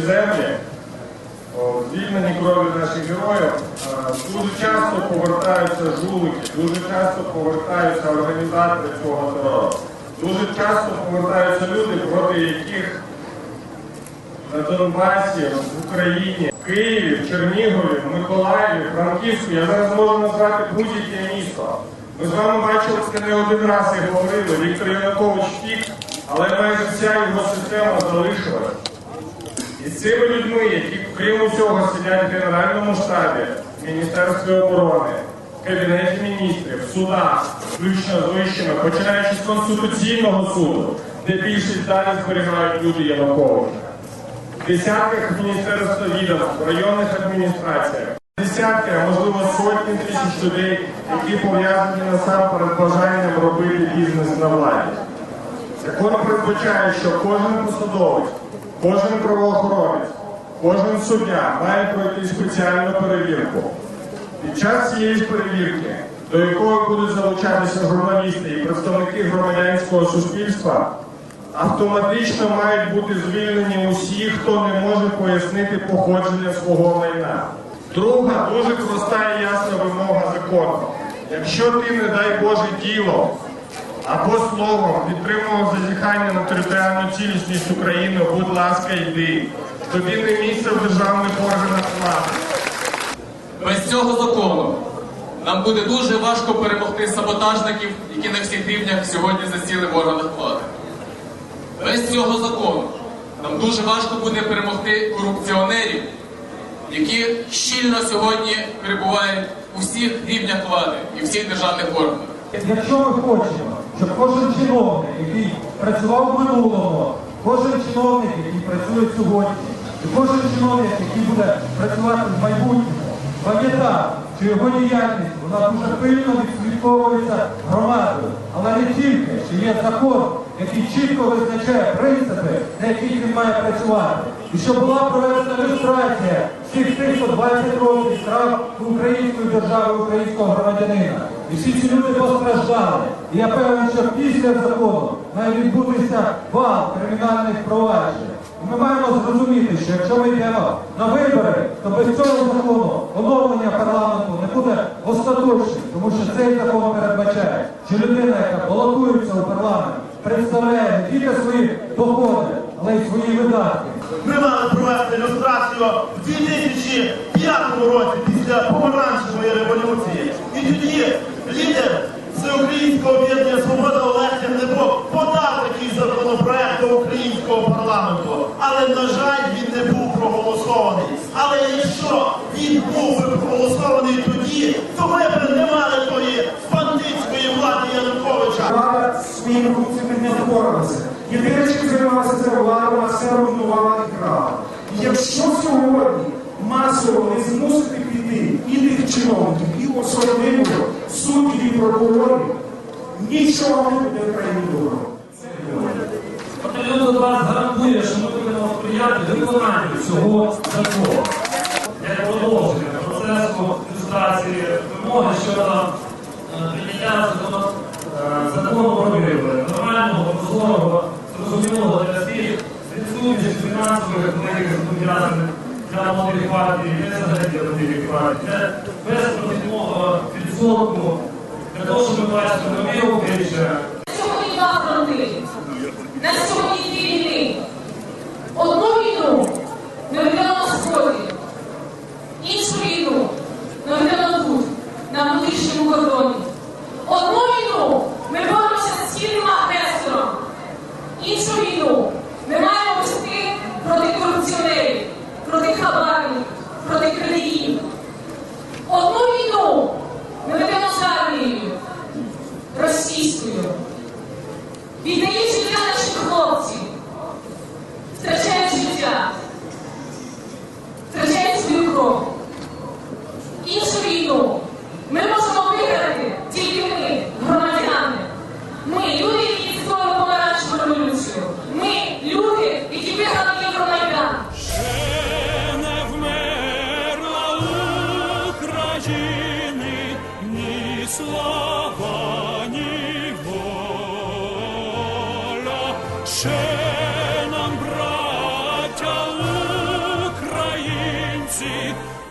землі, звільнені крові наших героїв, дуже часто повертаються жулики, дуже часто повертаються організатори цього терору. Дуже часто повертаються люди, проти яких на Донбасі, в Україні, в Києві, в Чернігові, в Миколаєві, Франківську. Я зараз можу назвати будь-яке місто. Ми з вами бачили це не один раз і говорили. Віктор Янукович втік, але майже вся його система залишилась. І цими людьми, які крім усього сидять в Генеральному штабі, Міністерстві оборони, Кабінеті міністрів, судах, включно з вищими, починаючи з Конституційного суду, де більшість далі зберігають люди Януковича в десятках міністерств відомств, районних адміністраціях, десятки, а можливо сотні тисяч людей, які пов'язані насамперед бажанням робити бізнес на владі. Закон передбачає, що кожен посадовець, кожен правоохоронець, кожен суддя має пройти спеціальну перевірку. Під час цієї перевірки, до якої будуть залучатися журналісти і представники громадянського суспільства, автоматично мають бути звільнені усі, хто не може пояснити походження свого майна. Друга дуже проста і ясна вимога закону. Якщо ти, не дай Боже, діло або словом підтримував зазіхання на територіальну цілісність України, будь ласка, йди. Тобі не місце в державних органах влади. Без цього закону нам буде дуже важко перемогти саботажників, які на всіх рівнях сьогодні засіли в органах влади. Без цього закону нам дуже важко буде перемогти корупціонерів, які щільно сьогодні перебувають у всіх рівнях влади і всіх державних органах. Якщо ми хочемо, щоб кожен чиновник, який працював в минулому, кожен чиновник, який працює сьогодні, і кожен чиновник, який буде працювати в майбутньому, пам'ятав, що його діяльність вона дуже пильно відслідковується громадою, але не тільки, що є закон, який чітко визначає принципи, на яких він має працювати. І що була проведена люстрація всіх тих, хто 20 років крав української держави, українського громадянина. І всі ці люди постраждали. І я певен, що після закону має відбутися вал кримінальних проваджень. Ми маємо зрозуміти, що якщо ми йдемо на вибори, то без цього закону оновлення парламенту буде остаточним, тому що цей закон передбачає, що людина, яка балотується у парламент, представляє не тільки свої доходи, але й свої видатки. Ми мали провести ілюстрацію в 2005 році після помаранчевої революції. І тоді лідер Всеукраїнського об'єднання Свобода Олег Тягнебок подав такий законопроект до українського парламенту. Але, на жаль, він не був проголосований. Але якщо він був би проголосований тоді, то ми б не мали тої бандитської влади Януковича. Влада своїми корупціями не впоралася. Єдине, що займалася ця влада, вона все руйнувала і крала. І якщо сьогодні масово не змусити піти і тих чиновників, і особливо суддів і прокурорів, нічого не буде в країні доброго. Батальйон вас гарантує, що ми будемо сприяти виконанню цього закону. Для без партій, де без профільного відсотку, Віддають життя наших хлопців,